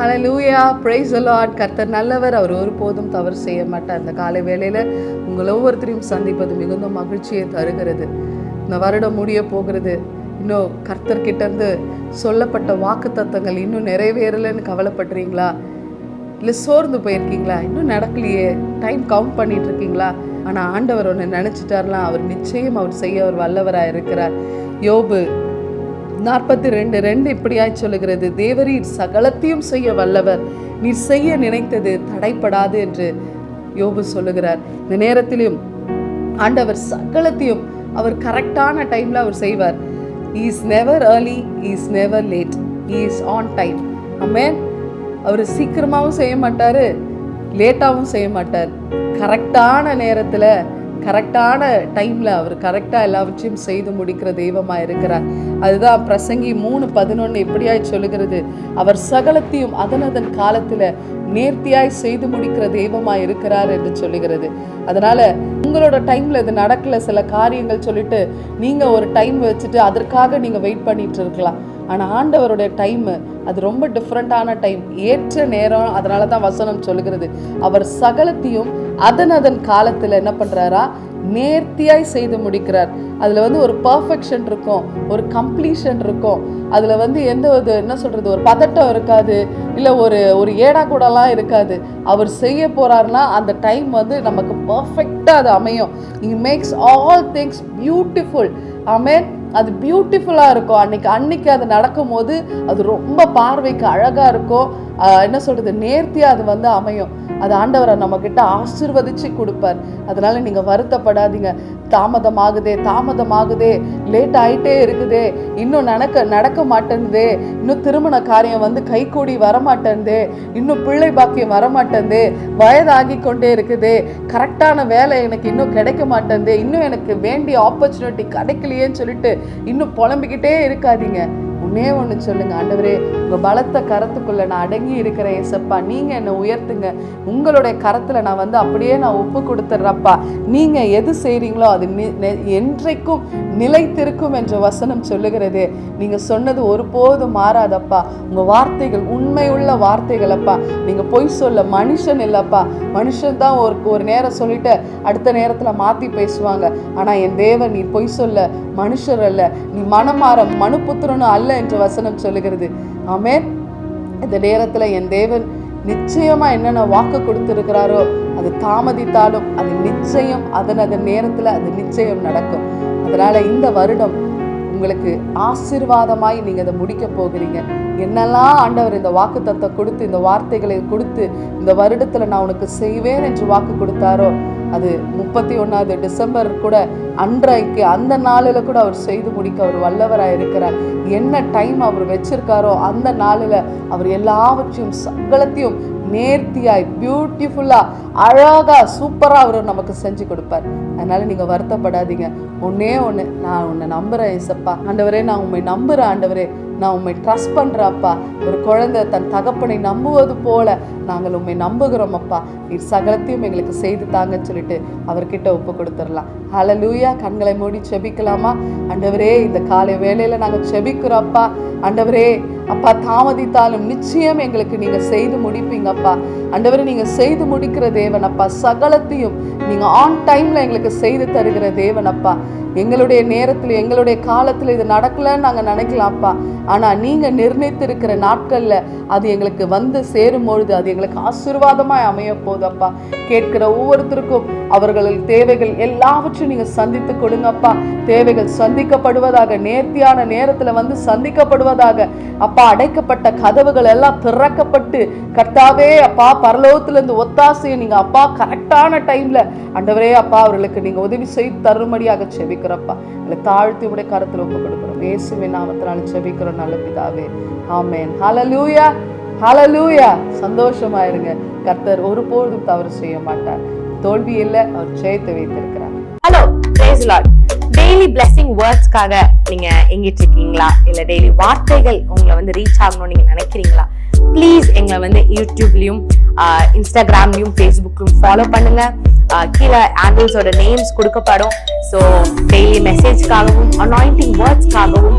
ஹalleluya praise allot கர்த்தர் நல்லவர். அவர் ஒருபோதும் தவறு செய்ய மாட்டார். அந்த காலை வேளையில் உங்கள் ஒவ்வொருத்தரையும் சந்திப்பது மிகுந்த மகிழ்ச்சியை தருகிறது. இந்த வருடம் முடிய போகிறது. இன்னும் கர்த்தர்கிட்ட இருந்து சொல்லப்பட்ட வாக்கு தத்தங்கள் இன்னும் நிறைவேறலைன்னு கவலைப்படுறீங்களா? இல்லை சோர்ந்து போயிருக்கீங்களா? இன்னும் நடக்கலையே. டைம் கவுண்ட் பண்ணிட்டு இருக்கீங்களா ஆனால் ஆண்டவர் ஒன்று நினச்சிட்டார்லாம். அவர் நிச்சயம் அவர் செய்ய அவர் வல்லவராக இருக்கிறார். யோபு நாற்பத்தி ரெண்டு ரெண்டு இப்படியாய் சொல்லுகிறது. தேவரீர் சகலத்தையும் செய்ய வல்லவர். நீர் செய்ய நினைத்தது தடைப்படாது என்று யோபு சொல்லுகிறார். இந்த நேரத்திலும் ஆண்டவர் சகலத்தையும் அவர் கரெக்டான டைமில் அவர் செய்வார். Is never early is never late is on time amen அவர் சீக்கிரமாகவும் செய்ய மாட்டார் லேட்டாகவும் செய்ய மாட்டார். கரெக்டான நேரத்தில் கரெக்டான டைமில் அவர் கரெக்டாக எல்லாவற்றையும் செய்து முடிக்கிற தெய்வமாக இருக்கிறார். அதுதான் பிரசங்கி மூணு பதினொன்று எப்படியாய் சொல்லுகிறது? அவர் சகலத்தையும் அதன் அதன் காலத்தில் நேர்த்தியாய் செய்து முடிக்கிற தெய்வமாக இருக்கிறார் என்று சொல்லுகிறது. அதனால் உங்களோட டைமில் இது நடக்கல சில காரியங்கள் சொல்லிட்டு நீங்கள் ஒரு டைம் வச்சுட்டு அதற்காக நீங்கள் வெயிட் பண்ணிட்டு இருக்கலாம். ஆனால் ஆண்டவருடைய டைமு அது ரொம்ப டிஃப்ரெண்ட்டான டைம் ஏற்ற நேரம் அதனால தான் வசனம் சொல்கிறது அவர் சகலத்தையும் அதன் அதன் காலத்தில் என்ன பண்ணுறாரா நேர்த்தியாய் செய்து முடிக்கிறார். அதில் வந்து ஒரு பர்ஃபெக்ஷன் இருக்கும் ஒரு கம்ப்ளீஷன் இருக்கும். அதில் வந்து எந்த ஒரு என்ன சொல்கிறது ஒரு பதட்டம் இருக்காது. இல்லை ஒரு ஒரு ஏடா கூடலாம் இருக்காது. அவர் செய்ய போகிறாருன்னா அந்த டைம் வந்து நமக்கு பர்ஃபெக்டாக அது அமையும். He makes all things beautiful amen அது பியூட்டிஃபுல்லாக இருக்கும். அன்னைக்கு அன்னைக்கு அது நடக்கும்போது அது ரொம்ப பார்வைக்கு அழகாக இருக்கும். என்ன சொல்கிறது நேர்த்தியாக அது வந்து அமையும். அது ஆண்டவரை நம்மக்கிட்ட ஆசிர்வதிச்சு கொடுப்பார். அதனால் நீங்கள் வருத்தப்படாதீங்க. தாமதமாகுதே தாமதமாகுதே லேட் ஆகிட்டே இருக்குதே இன்னும் நடக்க நடக்க மாட்டேன்தே இன்னும் திருமண காரியம் வந்து கைகூடி வரமாட்டேன்தே இன்னும் பிள்ளை பாக்கியம் வரமாட்டேன்தே வயதாகி கொண்டே இருக்குதே கரெக்டான வேலை எனக்கு இன்னும் கிடைக்க மாட்டேன்தே இன்னும் எனக்கு வேண்டிய ஆப்பர்ச்சுனிட்டி கிடைக்கலையேன்னு சொல்லிட்டு இன்னும் புலம்பிக்கிட்டே இருக்காதீங்க. ஒன்னே ஒன்று சொல்லுங்க. ஆண்டவரே உங்கள் பலத்த கரத்துக்குள்ளே நான் அடங்கி இருக்கிற ஏசப்பா. நீங்கள் என்னை உயர்த்துங்க. உங்களுடைய கரத்தில் நான் வந்து அப்படியே நான் ஒப்பு கொடுத்துட்றப்பா நீங்கள் எது செய்கிறீங்களோ அது நி- நெ- என்றைக்கும் நிலைத்திருக்கும் என்ற வசனம் சொல்லுகிறது. நீங்கள் சொன்னது ஒருபோதும் மாறாதப்பா. உங்கள் வார்த்தைகள் உண்மையுள்ள வார்த்தைகள் அப்பா நீங்கள் பொய் சொல்ல மனுஷன் இல்லைப்பா. மனுஷன் தான் ஒரு ஒரு நேரம் சொல்லிட்டு அடுத்த நேரத்தில் மாற்றி பேசுவாங்க. ஆனால் என் தேவன் நீ பொய் சொல்ல மனுஷர் அல்ல. நீ மனமாற மனுபுத்திரனும் அல்ல என்று வசனம் சொல்லுகிறது. ஆமே இந்த நேரத்தில் என் தேவன் நிச்சயமா என்னென்ன வாக்கு கொடுத்துருக்கிறாரோ அது தாமதித்தாலும் அது நிச்சயம் அதன் அதன் நேரத்தில் அது நிச்சயம் நடக்கும். அதனால இந்த வருடம் உங்களுக்கு ஆசீர்வாதமாய் நீங்க அதை முடிக்க போகிறீங்க. என்னெல்லாம் ஆண்டவர் இந்த வாக்கு தத்தை கொடுத்து இந்த வார்த்தைகளை கொடுத்து இந்த வருடத்துல நான் உனக்கு செய்வேன் என்று வாக்கு கொடுத்தாரோ அது முப்பத்தி ஒன்றாவது டிசம்பர் கூட அன்றைக்கு அந்த நாளில் கூட அவர் செய்து முடிக்க அவர் வல்லவராக இருக்கிறார். என்ன டைம் அவர் வச்சிருக்காரோ அந்த நாளில் அவர் எல்லாவற்றையும் சகலத்தையும் நேர்த்தியாய் பியூட்டிஃபுல்லாக அழகாக சூப்பராக அவர் நமக்கு செஞ்சு கொடுப்பார். அதனால் நீங்கள் வருத்தப்படாதீங்க. ஒன்னே ஒன்று நான் உன்னை நம்புகிறேன் இசப்பா ஆண்டவரே நான் உண்மை நம்புகிறேன் ஆண்டவரே. நான் உண்மை ட்ரஸ்ட் பண்ணுறப்பா ஒரு குழந்தை தன் தகப்பனை நம்புவது போல நாங்கள் உண்மை நம்புகிறோம் அப்பா. நீர் சகலத்தையும் எங்களுக்கு செய்து தாங்கன்னு சொல்லிட்டு அவர்கிட்ட ஒப்பு கொடுத்துடலாம். ஹலலூயா கண்களை மூடி செபிக்கலாமா? அண்டவரே இந்த காலை வேலையில் நாங்கள் செபிக்கிறோம் அப்பா. ஆண்டவரே அப்பா தாமதித்தாலும் நிச்சயம் எங்களுக்கு நீங்க செய்து முடிப்பீங்க அப்பா. ஆண்டவரே நீங்க செய்து முடிக்கிற தேவன் அப்பா. சகலத்தையும் நீங்க ஆன் டைம்ல எங்களுக்கு செய்து தருகிற தேவன் அப்பா. எங்களுடைய நேரத்தில் எங்களுடைய காலத்தில் இது நடக்கலன்னு நாங்கள் நினைக்கலாம்ப்பா ஆனால் நீங்கள் நிர்ணயித்திருக்கிற நாட்களில் அது எங்களுக்கு வந்து சேரும் பொழுது அது எங்களுக்கு ஆசீர்வாதமாய் அமைய போதப்பா கேட்கிற ஒவ்வொருத்தருக்கும் அவர்களின் தேவைகள் எல்லாவற்றையும் நீங்கள் சந்தித்து கொடுங்கப்பா தேவைகள் சந்திக்கப்படுவதாக நேர்த்தியான நேரத்தில் வந்து சந்திக்கப்படுவதாக அப்பா அடைக்கப்பட்ட கதவுகள் எல்லாம் திறக்கப்பட்டு கர்த்தாவே அப்பா பரலோகத்திலிருந்து ஒத்தாசையை நீங்கள் அப்பா கரெக்டான டைமில் அண்டவரே அப்பா அவர்களுக்கு நீங்கள் உதவி செய்து தரும்படியாக செபிக்கிறப்பா. இல்லை தாழ்த்தி உடைய கருத்தில் ஒப்பு கொடுக்குறோம் இயேசுவின் நாமத்தினால செபிக்கிறோம் நல்ல பிதாவே. ஆமேன். ஹலலூயா ஹலலூயா சந்தோஷமா இருங்க கர்த்தர் ஒருபோதும் தவறு செய்ய மாட்டார். தோல்வி இல்லை அவர் ஜெயத்தை வைத்திருக்கிறார். ஹலோ பிரேஸ் டெய்லி பிளெஸிங் வேர்ட்ஸ்க்காக நீங்க எங்கிட்டு இருக்கீங்களா இல்ல டெய்லி வார்த்தைகள் உங்களை வந்து ரீச் ஆகணும்னு நீங்க நினைக்கிறீங்களா? ப்ளீஸ் எங்களை வந்து யூடியூப்லயும் இன்ஸ்டாகிராம்லயும் ஃபேஸ்புக்லயும் ஃபாலோ பண்ணுங்க. கீழே ஆங்கிள்ஸோட நேம்ஸ் கொடுக்கப்படும். ஸோ டெய்லி மெசேஜ்க்காகவும் அனாயிண்டிங் வேர்ட்ஸ்க்காகவும்